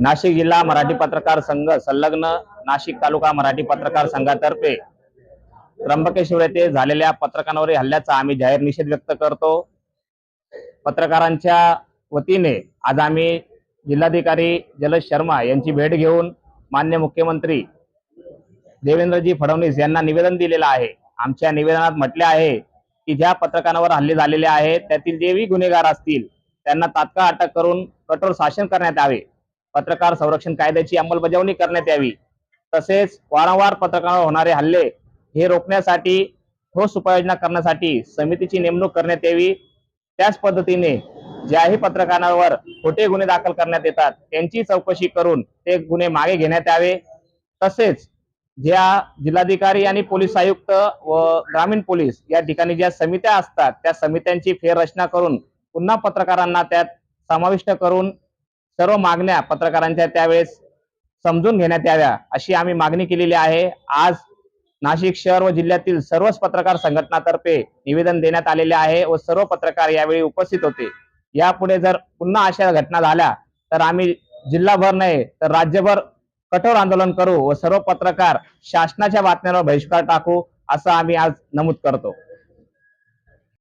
नाशिक जिल्हा मराठी पत्रकार संघ संलग्न नाशिक तालुका मराठी पत्रकार संघातर्फे त्र्यंबकेश्वर येथे झालेल्या पत्रकारांवरील हल्ल्याचा आम्ही जाहीर निषेध व्यक्त करतो. पत्रकारांच्या वतीने आज आम्ही जिल्हाधिकारी जलज शर्मा यांची भेट घेऊन मान्य मुख्यमंत्री देवेंद्रजी फडणवीस यांना निवेदन दिलेलं आहे. आमच्या निवेदनात म्हटले आहे की ज्या पत्रकारांवर हल्ले झालेले आहेत त्यातील जेही गुन्हेगार असतील त्यांना तात्काळ अटक करून कठोर शासन करण्यात यावे. पत्रकार संरक्षण कायद्याची अंमलबजावणी करण्यात यावी. तसेच वारंवार पत्रकारांवर होणारे हल्ले हे रोखण्यासाठी ठोस उपाययोजना करण्यासाठी समितीची नेमणूक करण्यात यावी. त्याच पद्धतीने ज्याही पत्रकारांवर खोटे गुन्हे दाखल करण्यात येतात त्यांची चौकशी करून ते गुन्हे मागे घेण्यात यावे. तसेच ज्या जिल्हाधिकारी आणि पोलीस आयुक्त व ग्रामीण पोलीस या ठिकाणी ज्या समित्या असतात त्या समित्यांची फेररचना करून पुन्हा पत्रकारांना त्यात समाविष्ट करून सर्व मागण्या पत्रकारांच्या त्यावेळेस समजून घेण्यात याव्या अशी आम्ही मागणी केलेली आहे. आज नाशिक शहर व जिल्ह्यातील सर्वच पत्रकार संघटनातर्फे निवेदन देण्यात आलेले आहे व सर्व पत्रकार यावेळी उपस्थित होते. यापुढे जर पुन्हा अशा घटना झाल्या तर आम्ही जिल्हाभर नाही तर राज्यभर कठोर आंदोलन करू व सर्व पत्रकार शासनाच्या बातम्यांवर बहिष्कार टाकू असं आम्ही आज नमूद करतो.